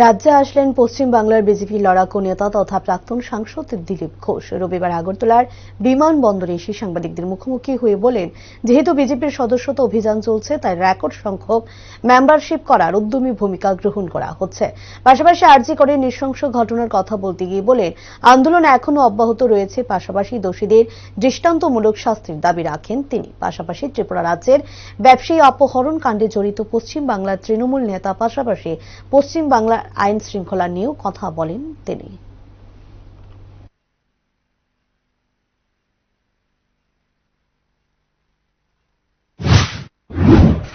রাজ্যে আসলেন পশ্চিম বাংলার বিজেপি লড়াকু নেতা তথা প্রাক্তন সাংসদ দিলীপ ঘোষ। রবিবার আগরতলার বিমানবন্দরে এসে সাংবাদিকদের মুখোমুখি হয়ে বলেন, যেহেতু বিজেপির সদস্যতা অভিযান চলছে, তাই রেকর্ড সংখ্যক মেম্বারশিপ করার উদ্যমী ভূমিকা গ্রহণ করা হচ্ছে। পাশাপাশি আর্জি করে নৃশংস ঘটনার কথা বলতে গিয়ে বলেন, আন্দোলন এখনও অব্যাহত রয়েছে। পাশাপাশি দোষীদের দৃষ্টান্তমূলক শাস্তির দাবি রাখেন তিনি। পাশাপাশি ত্রিপুরা রাজ্যের ব্যবসায়ী অপহরণ কাণ্ডে জড়িত পশ্চিম বাংলার তৃণমূল নেতা, পাশাপাশি পশ্চিম বাংলার আইন শৃঙ্খলা নিয়েও কথা বলেন তিনি।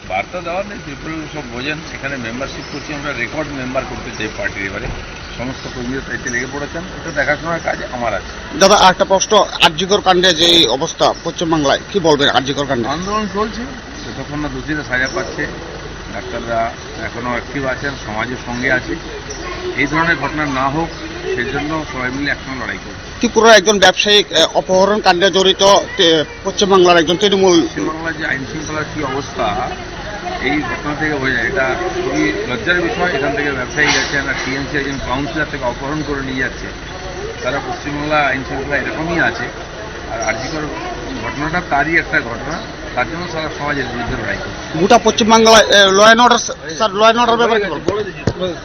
বার্তা দেওয়ার নেই সব বোঝেন সেখানে মেম্বারশিপ করছি আমরা রেকর্ড মেম্বার করতে চাই পার্টির এবারে। সমস্ত কর্মীরা তাইতে লেগে পড়েছেন এটা দেখাশোনার কাজ আমার আছে। দাদা একটা প্রশ্ন আর্যিকর কাণ্ডে যে অবস্থা পশ্চিমবাংলায় কি বলবেন আর্যিকর কাণ্ডে? আন্দোলন চলছে যতক্ষণ না দোষীরা সাজা পাচ্ছে ডাক্তাররা এখনও অ্যাক্টিভ আছেন সমাজের সঙ্গে আছে। এই ধরনের ঘটনা না হোক সেই জন্য সবাই মিলে একসঙ্গে লড়াই করছে ত্রিপুরার একজন ব্যবসায়িক অপহরণ কাণ্ডে জড়িত পশ্চিমবাংলার একজন তৃণমূল। পশ্চিমবাংলার যে আইন শৃঙ্খলার কী অবস্থা এই ঘটনা থেকে বোঝা যায়। এটা খুবই লজ্জার বিষয়। এখান থেকে ব্যবসায়ী যাচ্ছেন আর টিএমসি একজন কাউন্সিলর থেকে অপহরণ করে নিয়ে যাচ্ছে। তারা পশ্চিমবাংলা আইন শৃঙ্খলা এরকমই আছে। আর আর্যিকর ঘটনাটা তারই একটা ঘটনা। তার জন্য সারা সমাজের বিরুদ্ধে লড়াই করছে গোটা পশ্চিমবাংলায় law and order sir law and order ব্যাপারে কি বলবেন?